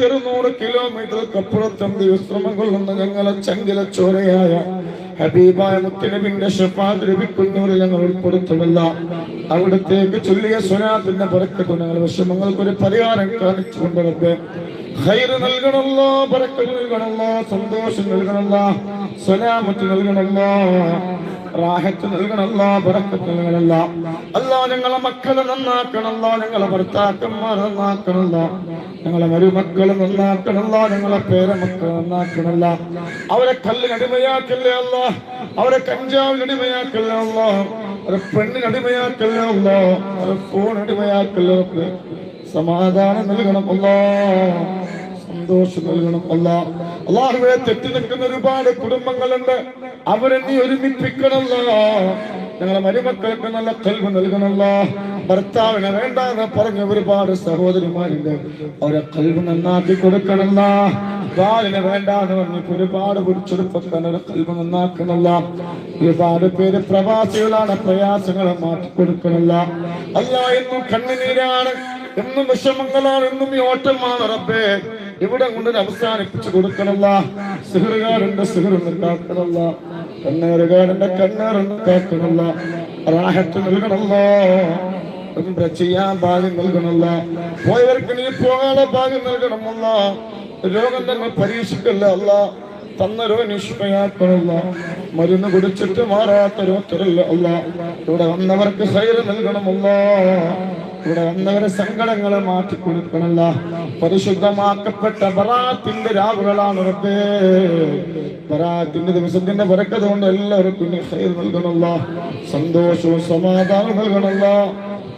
ആയിരത്തി അറുന്നൂറ് കിലോമീറ്റർക്കപ്പുറത്തും വിശ്രമം കൊള്ളുന്ന ഞങ്ങളെ ചങ്കില ചോരയായ ഹബീബായ മുത്തനബിന്റെ ഷഫാദ് ലഭിക്കുന്നവർ ഞങ്ങൾ ഉൾപ്പെടുത്തുമല്ല. അവിടത്തേക്ക് ചൊല്ലിയ സ്വനാത്തിന്റെ പറക്കത്ത് ഞങ്ങൾ വിഷമങ്ങൾക്ക് ഒരു പരിഹാരം കാണിച്ചു കൊണ്ടിരുന്നത് ഖൈർ നൽകണല്ലോ ബറക്കത്ത് നൽകണല്ലോ സന്തോഷം നൽകണല്ലോ സലാമത്ത് നൽകണല്ലോ റാഹത്ത് നൽകണല്ലോ ബറക്കത്ത് നൽകണല്ലോ അല്ലാ ഞങ്ങളെ മക്കളെ നന്നാക്കണല്ലോ ഞങ്ങളെ ഭർത്താക്കന്മാരെ നന്നാക്കണല്ലോ ഞങ്ങളെ മരുമക്കളെ നന്നാക്കണല്ല ഞങ്ങളെ പേരമക്കളെ നന്നാക്കണല്ല അവരെ കല്ലിന് അടിമയാക്കല്ലേ അല്ല അവരെ കഞ്ചാവിന് അടിമയാക്കല്ലേ അല്ല അവരെ പെണ്ണിന് അടിമയാക്കല്ലേ അല്ല അവരെ ഫോൺ അടിമയാക്കല്ലോ സമാധാനം നൽകണം അല്ലാ സന്തോഷം നൽകണം അല്ല അള്ളാഹുവെ തെറ്റി നിൽക്കുന്ന ഒരുപാട് കുടുംബങ്ങളുണ്ട്. അവരെ നീ ഒരുമിപ്പിക്കണല്ലോ ഞങ്ങളെ മരുമക്കൾക്ക് നല്ല കൽവ് നൽകണല്ലോ ഭർത്താവിനെ വേണ്ടാന്ന് പറഞ്ഞ ഒരുപാട് സഹോദരിമാരുണ്ട്. അവരെ കൽവ് നന്നാക്കി കൊടുക്കണല്ല ബാലിനെ വേണ്ടാന്ന് പറഞ്ഞ ഒരുപാട് ചെറുപ്പക്കാരുടെ കൽവ് നന്നാക്കണല്ല ഒരുപാട് പേര് പ്രവാസികളാണ്. പ്രയാസങ്ങളെ മാറ്റി കൊടുക്കണല്ല അല്ല എന്നും കണ്ണുനീരാണ്. എന്നും വിഷമങ്ങളാണ്. എന്നും ഈ ഓട്ടമാണ് റബ്ബേ. ഇവിടെ കൊണ്ടൊരു അവസാനിപ്പിച്ചു കൊടുക്കണല്ല സിഹറുകാരുണ്ട്. സിഹറിന് കാക്കണല്ല കണ്ണേറുകാരന്റെ കണ്ണേറിന് കാക്കണല്ല റാഹത്ത് നൽകണല്ലോ ഉംറ ചെയ്യാൻ ഭാഗ്യം നൽകണമല്ല. പോയവർക്ക് നീ പോകാനുള്ള ഭാഗ്യം നൽകണമല്ല. രോഗം തന്നെ പരീക്ഷിക്കല്ല അല്ല. തന്ന രോഗം നിഷ്പയാക്കണല്ല മരുന്ന് കുടിച്ചിട്ട് മാറാത്ത രോഗത്തിലല്ല അല്ല. ഇവിടെ വന്നവർക്ക് സൈര നൽകണമല്ല. ഇവിടെ വന്നവരെ സങ്കടങ്ങളെ മാറ്റി കൊടുക്കണല്ല. പരിശുദ്ധമാക്കപ്പെട്ട ബറാത്തിന്റെ രാവുകളാണ് ഉറപ്പേ ബറാത്തിന്റെ ദിവസത്തിന്റെ വരക്കതുകൊണ്ട് എല്ലാവർക്കും നൽകണല്ല. സന്തോഷവും സമാധാനവും നൽകണല്ല.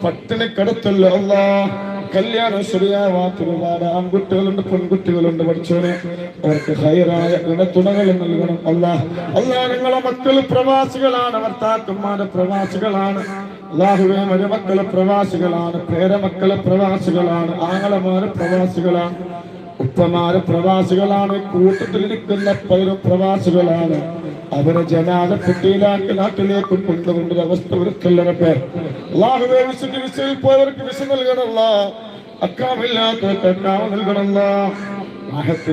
പട്ടിണി കിടത്തല്ല കല്യാണം ഒരുപാട് ആൺകുട്ടികളുണ്ട് പെൺകുട്ടികളുണ്ട് പഠിച്ചോനെ അവർക്ക് ഹൈറായ ഗുണത്തുണകൾ നൽകണം അല്ല. അല്ല നിങ്ങളെ മക്കൾ പ്രവാസികളാണ് ഭർത്താക്കന്മാരെ പ്രവാസികളാണ്. അള്ളാഹുവേ മരുമക്കളെ പ്രവാസികളാണ് പേരമക്കളെ പ്രവാസികളാണ് ആങ്ങളമാര് പ്രവാസികളാണ് ഉപ്പമാര് പ്രവാസികളാണ് കൂട്ടത്തിലിരിക്കുന്ന പലരും പ്രവാസികളാണ്. അവരെ ജനാത കുട്ടിയിലാക്കി നാട്ടിലേക്ക് കൊണ്ടുകൊണ്ട് അവസ്ഥ പേർ അള്ളാഹുവേ വിശുദ്ധ വിസയിൽ പോയവർക്ക് വിസ നൽകണമല്ല. അക്കാമില്ലാത്തവർക്ക് അക്കാവ് നൽകണമല്ല.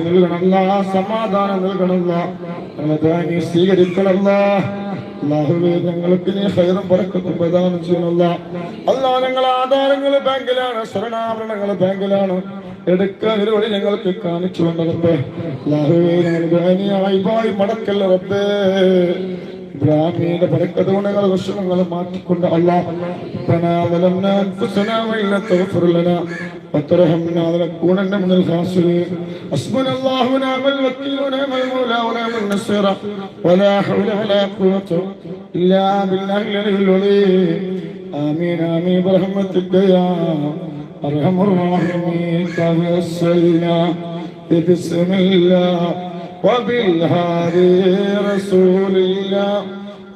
നൽകണമല്ല. സമാധാനം നൽകണമല്ല. സ്വീകരിക്കണമല്ല. അള്ളാഹുവേ ഞങ്ങൾക്ക് നീ ഹൈറും പറക്കത്തും പ്രദാനം ചെയ്യണമല്ല അല്ലാ ഞങ്ങളെ ആധാരങ്ങൾ ബാങ്കിലാണ് സ്വർണാഭരണങ്ങൾ ബാങ്കിലാണ്. എടുക്കാൻ ഒരു വഴി ഞങ്ങൾക്ക് കാണിച്ചു കൊണ്ടേ അള്ളാഹുവേ ഞങ്ങൾ ധാന്യമായി പോയി മടക്കല്ല റബ്ബേ. ഇബ്രാഹിമിന്റെ ബറക്കത്ത് കൊണ്ട് ഞങ്ങൾ വിഷമങ്ങൾ മാറ്റിക്കൊണ്ട് അല്ലാഹ് لم تغفر لنا وترحمنا لنكونن من الخاسرين حسبنا الله ونعم الوكيل ونعم المولى ونعم النصير ولا حول ولا قوه الا بالله العلي العظيم امين امين برحمتك يا ارحم الراحمين توسلنا بسم الله وبالهادي رسول الله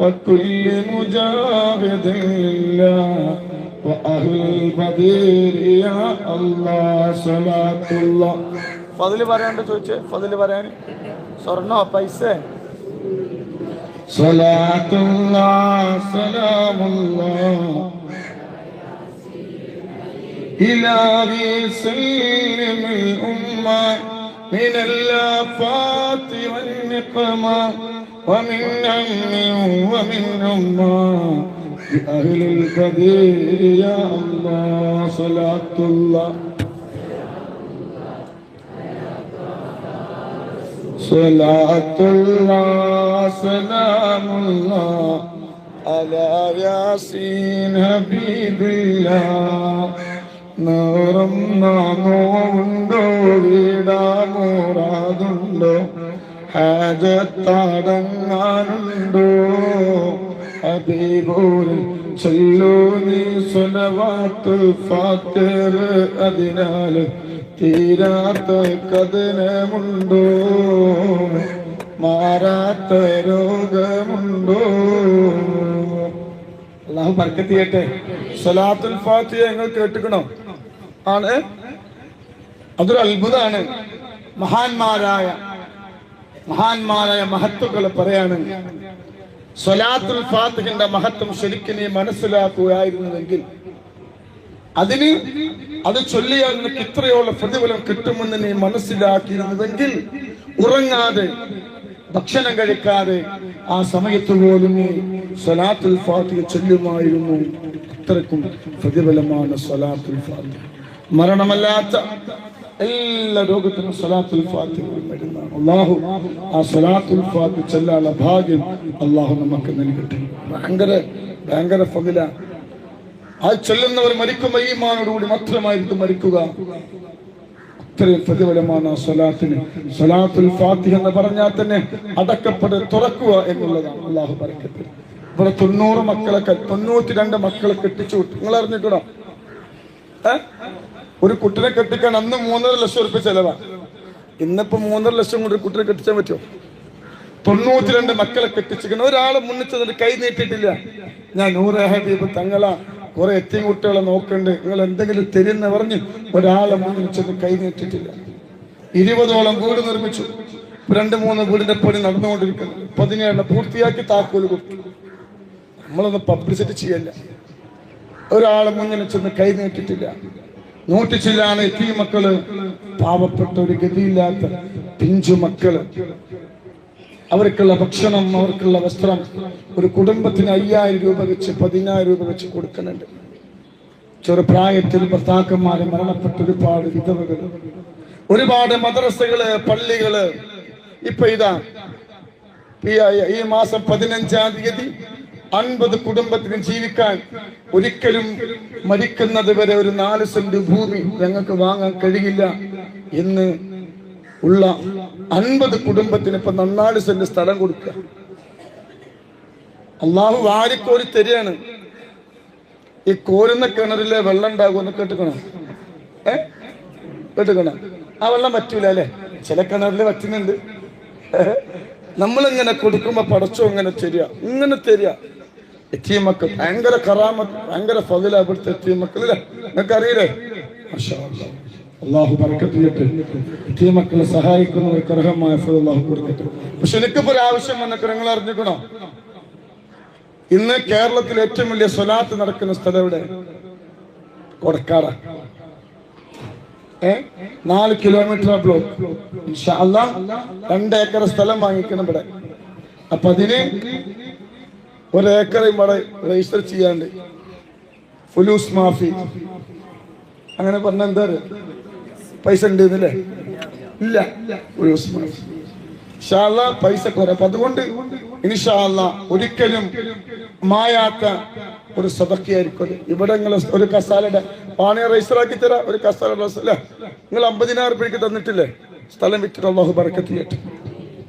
وكل مجاهد لله وأهل البدير يا الله صلاة الله ഫതില് പറയാണ്ട് ചോദിച്ചേ ഫതില് പറയാൻ സ്വർണ്ണോ പൈസ صلاة الله سلام الله إلهي سلم الأمة من الآفات والنقمة ومن هم ومن أمة بأهل الكبير يا الله صلاة الله صلاة الله سلام الله على ياسين حبيب الله നൂറും നാമോണ്ടോ വീടാമൂറാതുണ്ടോ ഹാജത്താടങ്ങാനുണ്ടോ ഹബീബൂരിൽ ചൊല്ലൂ നീ സ്വനവാത്തു ഫാത്തിർ അതിനാൽ തീരാത്ത കഥനമുണ്ടോ? മാറാത്ത രോഗമുണ്ടോ? അള്ളാഹു ബർക്കത്ത് ചെയ്യട്ടെ സലാത്തുൽ ഫാത്തിഹ നിങ്ങൾ കേട്ടുക്കണോ? ആണ്. അതൊരു അത്ഭുതമാണ് മഹാന്മാരായ മഹാന്മാരായ മഹത്വങ്ങൾ പറയാണ് സ്വലാത്തുൽ ഫാത്തിഹിന്റെ മഹത്വം ശരിക്കും നീ മനസ്സിലാക്കുകയായിരുന്നുവെങ്കിൽ അതിന് അത് ചൊല്ലിയാൽ നിനക്ക് ഇത്രയോളം പ്രതിഫലം കിട്ടുമെന്ന് നീ മനസ്സിലാക്കിയിരുന്നുവെങ്കിൽ ഉറങ്ങാതെ ഭക്ഷണം കഴിക്കാതെ ആ സമയത്ത് പോലും നീ സ്വലാത്തുൽ ഫാത്തിഹ ചൊല്ലുമായിരുന്നു. അത്രക്കും പ്രതിഫലമാണ് സ്വലാത്തുൽ ഫാത്തിഹ. മരണമല്ലാത്ത എല്ലാ രോഗത്തിനും സലാത്തുൽ ഫാത്തിഹ മരുന്നാണ്. അള്ളാഹു ആ സലാത്തുൽ ഫാത്തിഹ ചെല്ലാനുള്ള ഭാഗ്യം അള്ളാഹു നമുക്ക് നൽകട്ടെ. ഭയങ്കര ഭയങ്കര ഫദില ആ ചൊല്ലുന്നവർ മരിക്കുമ്പോൾ ഈമാനോടുകൂടി മാത്രമായിരിക്കും മരിക്കുക. അത്രയും പ്രതിഫലമാണ് ആ സ്വലാത്തിന്. സ്വലാത്തുൽ ഫാത്തിഹ എന്ന് പറഞ്ഞാൽ തന്നെ അടക്കപ്പെട്ട് തുറക്കുക എന്നുള്ളതാണ്. അള്ളാഹു പറയട്ടെ ഇവിടെ തൊണ്ണൂറ് മക്കളെ തൊണ്ണൂറ്റി രണ്ട് മക്കളെ കെട്ടിച്ചു വിട്ടു. നിങ്ങൾ അറിഞ്ഞിട്ടുണ്ടോ? ഒരു കുട്ടിനെ കെട്ടിക്കാൻ അന്ന് മൂന്നര ലക്ഷം റുപ്യ ചെലവാ. ഇന്നിപ്പോ മൂന്നര ലക്ഷം കൊണ്ട് ഒരു കുട്ടിനെ കെട്ടിച്ചാൻ പറ്റുമോ? തൊണ്ണൂറ്റിരണ്ട് മക്കളെ കെട്ടിച്ചിരിക്കണം ഒരാളെ മുന്നിൽ ചെന്നിട്ട് കൈ നീട്ടിയിട്ടില്ല. ഞാൻ നൂറ് ഹബീബ് തങ്ങള. കുറെ എത്തിയും കുട്ടികളെ നോക്കണ്ട്. നിങ്ങൾ എന്തെങ്കിലും തരുന്ന പറഞ്ഞ് ഒരാളെ മുന്നിച്ചത് കൈ നീട്ടിയിട്ടില്ല. ഇരുപതോളം വീട് നിർമ്മിച്ചു. രണ്ട് മൂന്ന് വീടിന്റെ പണി നടന്നുകൊണ്ടിരിക്കുന്നു. പതിനേഴ് പൂർത്തിയാക്കി താക്കോൽ കൊടുത്തു. നമ്മളൊന്ന് പബ്ലിസിറ്റി ചെയ്യല്ല. ഒരാളെ മുന്നിൽ ചെന്ന് കൈ നീട്ടിട്ടില്ല നൂറ്റിച്ചില്ലാണ് എത്തി മക്കൾ പാവപ്പെട്ട ഒരു ഗതിയില്ലാത്ത പിഞ്ചു മക്കൾ. അവർക്കുള്ള ഭക്ഷണം അവർക്കുള്ള വസ്ത്രം ഒരു കുടുംബത്തിന് അയ്യായിരം രൂപ വെച്ച് പതിനായിരം രൂപ വെച്ച് കൊടുക്കുന്നുണ്ട്. ചെറുപ്രായത്തിൽ ഭർത്താക്കന്മാരെ മരണപ്പെട്ട ഒരുപാട് വിധവകൾ ഒരുപാട് മദ്രസകൾ പള്ളികൾ. ഇപ്പൊ ഇതാ ഈ മാസം പതിനഞ്ചാം തീയതി അൻപത് കുടുംബത്തിന് ജീവിക്കാൻ ഒരിക്കലും മരിക്കുന്നത് വരെ ഒരു നാല് സെന്റ് ഭൂമി ഞങ്ങൾക്ക് വാങ്ങാൻ കഴിയില്ല എന്ന് ഉള്ള അൻപത് കുടുംബത്തിന് ഇപ്പൊ നന്നാൽ സെന്റ് സ്ഥലം കൊടുക്കുക അള്ളാഹു വാരിക്കോരി തരികയാണ്. ഈ കോരുന്ന കിണറിലെ വെള്ളം ഉണ്ടാകുമെന്ന് കേട്ടുക്കണം? ഏ? കേട്ടുക്കണം? ആ വെള്ളം പറ്റൂല അല്ലെ? ചില കിണറിൽ പറ്റുന്നുണ്ട്. നമ്മളിങ്ങനെ കൊടുക്കുമ്പോ പടച്ചോ ഇങ്ങനെ തരിക? ഇങ്ങനെ തരിക. എത്തിയ മക്കൾ ഭയങ്കര കറാമത്ത് ഭയങ്കര ഫതില അവിടുത്തെ എത്തിയ മക്കൾ അല്ലേ നിങ്ങൾക്ക് അറിയില്ലേ. അള്ളാഹു മക്കളെ സഹായിക്കുന്നവർക്ക് അർഹമായ ഫൽ അള്ളാഹു കൊടുക്കട്ടെ. പക്ഷെ എനിക്കിപ്പോ ഒരു ആവശ്യം വന്നൊക്കെ നിങ്ങൾ അറിഞ്ഞിക്കണോ ഇന്ന് കേരളത്തിൽ ഏറ്റവും വലിയ സ്വലാത്ത് നടക്കുന്ന സ്ഥലം എവിടെ? കൊടക്കാട. ഏ? നാല് കിലോമീറ്റർ ബ്ലോക്ക്. രണ്ട് ഏക്കർ സ്ഥലം വാങ്ങിക്കണം ഇവിടെ. അപ്പൊ അതിന് ഒരു ഏക്കർ ഇവിടെ രജിസ്റ്റർ ചെയ്യാണ്ട്. ഫുലൂസ് മാഫി. അങ്ങനെ പറഞ്ഞ എന്താ? പൈസ ഉണ്ട് എന്നല്ലേ ഇല്ല. ഫുലൂസ് മാഫി. ഇൻഷാല്ല പൈസ കുറപ്പ് അതുകൊണ്ട് ഇനിഷാല്ല ഒരിക്കലും മായാത്ത ഒരു സദക്കിയായിരിക്കും അത്. ഇവിടെ നിങ്ങൾ ഒരു കസാലയുടെ പാണിയ രജിസ്റ്റർ ആക്കി തരാം. ഒരു കസാല നിങ്ങൾ അമ്പതിനായിരം രൂപയ്ക്ക് തന്നിട്ടില്ലേ? സ്ഥലം വിറ്റിട്ട് അള്ളാഹു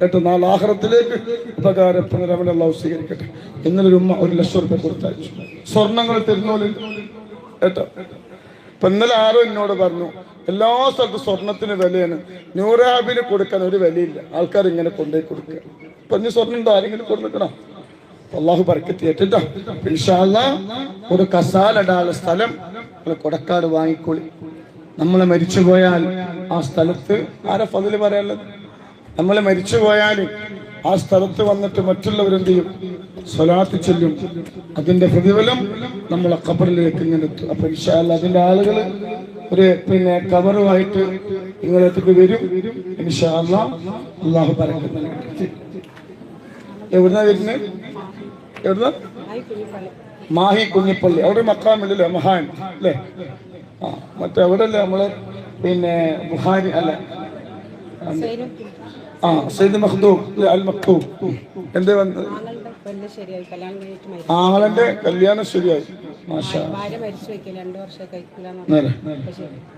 കേട്ടോ നാളെ ആഹ്റത്തിലേക്ക് ഉപകാരപ്രദരവൻ അള്ളാഹു സ്വീകരിക്കട്ടെ. ഇന്നലെ ഒരു ഉമ്മ ഒരു ലക്ഷം റുപ്യ കൊടുത്തയച്ചു. സ്വർണങ്ങൾ തരുന്നോലും കേട്ടോ? ഇപ്പൊ ഇന്നലെ ആരോ എന്നോട് പറഞ്ഞു എല്ലാ സ്ഥലത്തും സ്വർണത്തിന് വിലയാണ്. ന്യൂറാബിന് കൊടുക്കാൻ ഒരു വിലയില്ല. ആൾക്കാർ ഇങ്ങനെ കൊണ്ടുപോയി കൊടുക്കുക. പറഞ്ഞു സ്വർണം ഉണ്ടോ? ആരെങ്കിലും കൊടുക്കണം അള്ളാഹു പറക്കത്തി ഏറ്റിട്ടോ. ഇൻഷാല്ല ഒരു കസാലിടാനുള്ള സ്ഥലം നമ്മൾ കൊടക്കാട് വാങ്ങിക്കൊള്ളി നമ്മളെ മരിച്ചു പോയാൽ ആ സ്ഥലത്ത് ആരാ ഫതിൽ പറയാനുള്ളത്? നമ്മൾ മരിച്ചു പോയാൽ ആ സ്ഥലത്ത് വന്നിട്ട് മറ്റുള്ളവരെന്ത് ചെയ്യും? സ്വലാത്ത് ചെല്ലും. അതിന്റെ പ്രതിഫലം നമ്മളെ കബറിലേക്ക് ഇങ്ങനെ എത്തും. അപ്പൊ ഇൻഷാല്ല അതിന്റെ ആളുകൾ ഒരു പിന്നെ കവറുമായിട്ട് നിങ്ങളെത്തേക്ക് വരും. ഇൻഷാല്ല അള്ളാഹു പറയുന്നത് എവിടുന്നാ വരുന്നത് എവിടുന്ന? മാഹി കുഞ്ഞിപ്പള്ളി. അവിടെ മക്കാമില്ലല്ലോ മഹാൻ. അല്ലേ? ആ മറ്റേ അവിടെ അല്ലേ നമ്മൾ പിന്നെ ബുഹാരി അല്ല? ആ സൈദ് മഖ്ദൂം അല്ലേ, അൽ മക്തൂം എന്തേ വന്നത്? ആളന്റെ കല്യാണം ശരിയായി.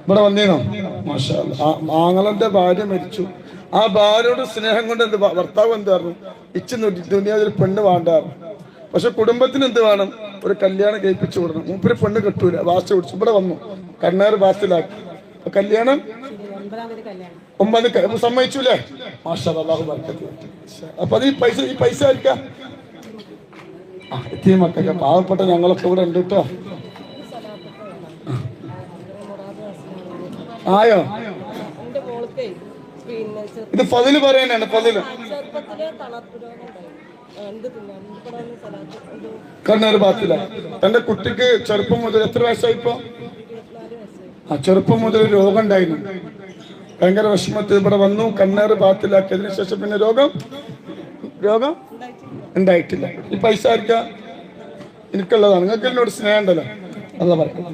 ഇവിടെ വന്നീനോ? മാഷാ അല്ലാ. ആ ആങ്ങളന്റെ ഭാര്യ മരിച്ചു. ആ ഭാര്യയോട് സ്നേഹം കൊണ്ട് എന്ത് ഭർത്താവ് എന്തായിരുന്നു ഇച്ച് ദുനിയാവിൽ പെണ്ണ് വേണ്ടായിരുന്നു പക്ഷെ കുടുംബത്തിന് എന്ത് വേണം? ഒരു കല്യാണം കഴിപ്പിച്ചു വിടണം മൂപ്പര് പെണ്ണ് കെട്ടൂല വാശ പിടിച്ചു. ഇവിടെ വന്നു. കണ്ണാർ വാസിലാക്കി കല്യാണം. അപ്പൊ സമ്മതിച്ചൂലേ? മാഷാ അല്ലാഹു ബർക്കത്ത്. അപ്പൊ അത് ഈ പൈസ ഈ പൈസ ആയിരിക്കാം എത്തിയ മക്കളൊക്കെ പാവപ്പെട്ട ഞങ്ങളൊക്കെ ഇവിടെ ഉണ്ട് കേട്ടോ ആയോ? ഇത് ഫതിൽ പറയാനാണ് സ്ഥലത്ത് കണ്ണൂർ ഭാഗത്തില്ല തന്റെ കുട്ടിക്ക് ചെറുപ്പം മുതൽ എത്ര വയസ്സായിപ്പോ ആ ചെറുപ്പം മുതൽ രോഗം ഉണ്ടായിരുന്നു ഭയങ്കര വിഷമത്തിൽ ഇവിടെ വന്നു കണ്ണേറ് പാത്തിലാക്കിയതിനു ശേഷം പിന്നെ രോഗം? രോഗം? ഉണ്ടായിട്ടില്ല. ഈ പൈസ ആർക്കാ? എനിക്കുള്ളതാണ്. നിങ്ങൾക്ക് എന്നോട് സ്നേഹം ഉണ്ടല്ലോ അല്ല. പറയാം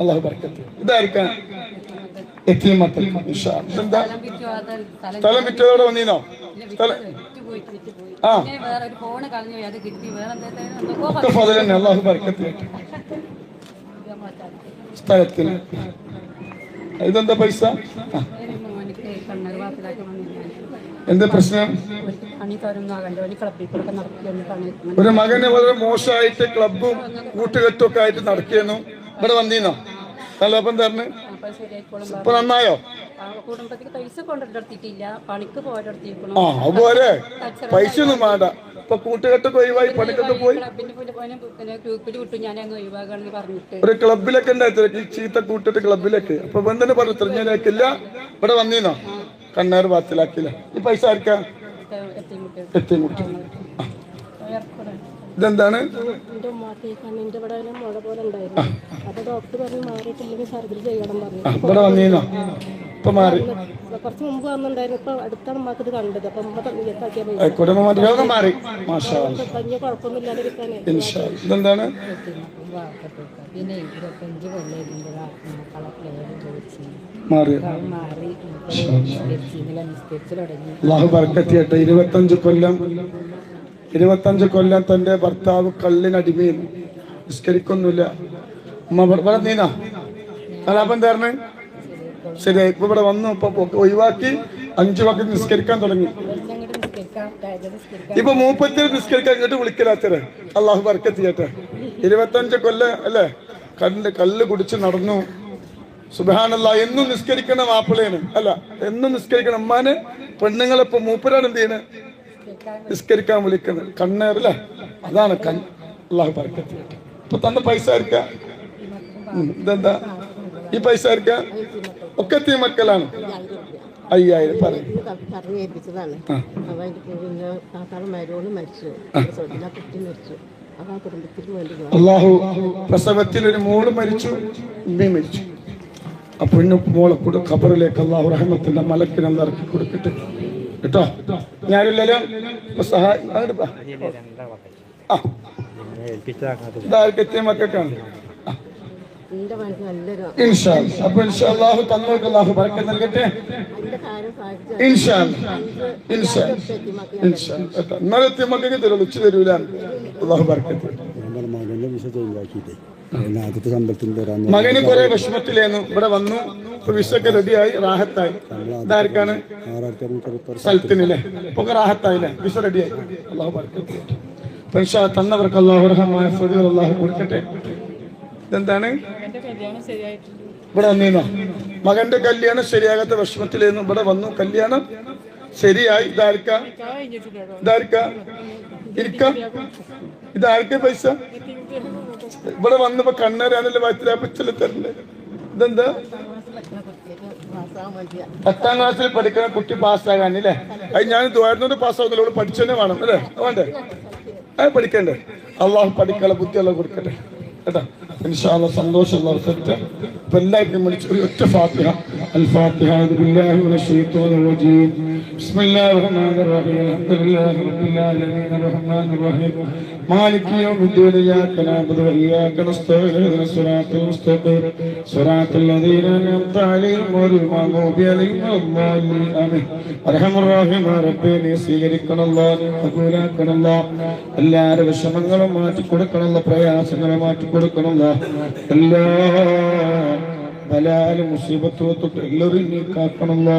അള്ളാഹു പറക്കത്ത് ഇതായിരിക്കാം. ഇതെന്താ സ്ഥലം വിറ്റതോടെ വന്നീനോ സ്ഥലം ആ. അള്ളാഹു പറക്കത്ത്. സ്ഥലത്തിന്. ഇതെന്താ പൈസ? എന്ത് പ്രശ്നം? ഒരു മകന് വളരെ മോശമായിട്ട് ക്ലബും കൂട്ടുകെട്ടും ഒക്കെ ആയിട്ട് നടക്കുന്നു ഇവിടെ വന്നിന്നോ? തലപ്പം തരണ് തരണേ ഇപ്പൊ നന്നായോ? ആ കുടുംബത്തിക്ക് പൈസ കൊണ്ടെടുത്തിട്ടില്ല പണിക്ക് പോരെടുത്തിരിക്കണം ആ അതുപോലെ പൈസ ഒന്നും വേണ്ട. ഇപ്പൊ കൂട്ടുകെട്ടൊക്കെ ഒഴിവായി പണിക്കൊക്കെ പോയി? ഒരു ക്ലബിലൊക്കെ ഉണ്ടായിരുന്നു ചീത്ത കൂട്ടിട്ട് ക്ലബിലേക്ക് അപ്പൊ ബന്ധന പറഞ്ഞു തിരഞ്ഞെടുക്കില്ല ഇവിടെ വന്നീനോ? കണ്ണേർ വാത്തിലാക്കില്ല ഈ പൈസ ആർക്കാ? എത്തിമുട്ട്. എത്തിമുട്ടി ഇതെന്താണ്? ഉമ്മാക്ക് ഇവിടെ ഒരു മുഴ പോലെ ഉണ്ടായിരുന്നു. ഡോക്ടർ പറഞ്ഞു മാറിയിട്ടില്ലെങ്കിൽ സർജറി ചെയ്യണം പറഞ്ഞു. ആ, ഇവിടെ വന്നീനോ ഇപ്പൊ മാറി. കുറച്ച് മുമ്പ് വന്നിട്ടുണ്ടായിരുന്നു. ഇപ്പോൾ അടുത്താണ് ഉമ്മാക്ക് ഇത് കണ്ടത്. അപ്പം ഉമ്മ തന്നിയത്താക്കിയ പൈസ ഏ, കുടുംബം രോഗം മാറി. മാഷാ. അല്ലാ. കഞ്ഞ കുഴപ്പമൊന്നുമില്ലാതിരിക്കാനേ ഇൻഷാ അല്ലാ. ഇതെന്താണ്? പിന്നെ ഇരുപത്തഞ്ച് കൊല്ലം മക്കളെ പ്ലെയർ ചോദിച്ചു മാറി. മാറി നിസ്കരിച്ചില്ല നിസ്കരിച്ചു തുടങ്ങി അള്ളാഹു ബർക്കത്തിയട്ടെ. ഇരുപത്തഞ്ച് കൊല്ലം ഇരുപത്തഞ്ച് കൊല്ലം തന്റെ ഭർത്താവ് കള്ളിനടിമയിൽ നിസ്കരിക്കൊന്നുമില്ല ഇവിടെ- നീനാ കലാപം തരണേ ശരി ഇപ്പൊ ഇവിടെ വന്നു ഇപ്പൊ ഒഴിവാക്കി അഞ്ചു വാക്കി നിസ്കരിക്കാൻ തുടങ്ങി. ഇപ്പൊ മൂപ്പത്തിൽ നിസ്കരിക്കാൻ ഇങ്ങോട്ട് വിളിക്കലാത്തരെ അള്ളാഹു ബർക്കത്ത് ഇരുപത്തഞ്ച് കൊല്ലം അല്ലേ? കണ്ട് കല്ല് കുടിച്ച് നടന്നു. സുബാനല്ല എന്നും നിസ്കരിക്കണ മാപ്പിളയാണ്. അല്ല എന്നും നിസ്കരിക്കണം ഉമ്മാന് പെണ്ണുങ്ങളെ ഇപ്പൊ മൂപ്പരാണ് എന്ത് ചെയ്യണേ? നിസ്കരിക്കാൻ വിളിക്കുന്നത്. കണ്ണേറല്ലേ അതാണ് കൺ അള്ളാഹു ചെയ്യട്ടെ ഇപ്പൊ തന്ന പൈസ ഉം, ഇതെന്താ? ഈ പൈസ ആർക്കാ? ഒക്കെ തീ മക്കലാണ് അയ്യായിരം പറയും. അള്ളാഹു പ്രസവത്തിൽ ഒരു മോൾ മരിച്ചു ഉമ്മയും മരിച്ചു. ആ പെണ്ണു മോളെ കൊടു ഖബറിലേക്ക് അള്ളാഹു റഹ്മത്തിന്റെ മലക്കിനെ ഇറക്കി കൊടുക്കട്ടെ കേട്ടോ? ഞാനില്ലല്ലോ. സഹായി മക്കൾക്കാണ്. അല്ലാഹു നൽകട്ടെ? മക്കൾക്ക് തരുള്ളൂ ഉച്ച തരൂല. മകന്റെ മകന് കുറെ വിഷമത്തിലേന്നു ഇവിടെ വന്നു. ഇപ്പൊ വിസൊക്കെ റെഡിയായി റാഹത്തായി. ഇതാർക്കാണ്? ആറായിരത്തി അറുന്നൂറ്റി അറുപത്തി സ്ഥലത്തിനല്ലേ ഇപ്പൊ ഒക്കെ റാഹത്തായില്ലേ വിസ റെഡിയായി അള്ളാഹു തന്നവർക്ക് അള്ളാഹു റഹമായ അള്ളാഹു കൊടുക്കട്ടെ. ഇതെന്താണ്? ഇവിടെ വന്നീന്നോ? മകന്റെ കല്യാണം ശരിയാകാത്ത വിഷമത്തിലേന്നു ഇവിടെ വന്നു. കല്യാണം ശരിയായി. ഇതാർക്ക? ഇതാർക്ക? ഇരിക്ക? ഇതാർക്ക പൈസ? ഇവിടെ വന്നപ്പോ കണ്ണേരാണല്ലോ വയറ്റിലാപ്പിച്ചല്ലേ തരണ്ടേ ഇതെന്താ? പത്താം ക്ലാസ്സിൽ പഠിക്കുന്ന കുട്ടി പാസ്സാകാൻ അല്ലേ അത് ഞാൻ ദ്വാരനോട് പാസ്സാവുന്നില്ല ഇവിടെ പഠിച്ചതന്നെ വേണം അല്ലേ? വേണ്ടേ? അത് പഠിക്കണ്ടേ? അള്ളാഹു പഠിക്കാനുള്ള ബുദ്ധിയുള്ള കൊടുക്കട്ടെ. കേട്ടോ? ഒരു ഒറ്റ ഫാത്തിഹ. അൽ ഫാത്തിഹ ബില്ലാഹി മിനശ് ശൈത്വാനിർ റജീം ബിസ്മില്ലാഹിർ റഹ്മാനിർ റഹീം അൽഹംദുലില്ലാഹി റബ്ബിൽ ആലമീൻ റഹ്മാനിർ റഹീം മാലിക് യൗമിദ്ദീൻ ഇയ്യാക നഅബുദു വഇയ്യാക നസ്തഈൻ ഇഹ്ദിന സിറാത്തൽ മുസ്തഖീം സിറാത്തൽ ലദീന അൻഅംത അലൈഹിം ഗൈറിൽ മഗ്ദൂബി അലൈഹിം വലദ്ദാലിൻ ആമീൻ അർഹമർ റഹീം റബ്ബേ നീ സ്വീകരിക്കണമല്ലോ നീ കബൂലാക്കണമല്ലോ എല്ലാവരുടെ വിഷമങ്ങളും മാറ്റി കൊടുക്കണമല്ലോ പ്രയാസങ്ങളും മാറ്റി കൊടുക്കണമല്ലോ എല്ലാ ബലാലും മുസീബത്ത് തൊട്ട് എല്ലാവരും നീ കാക്കണമല്ലോ.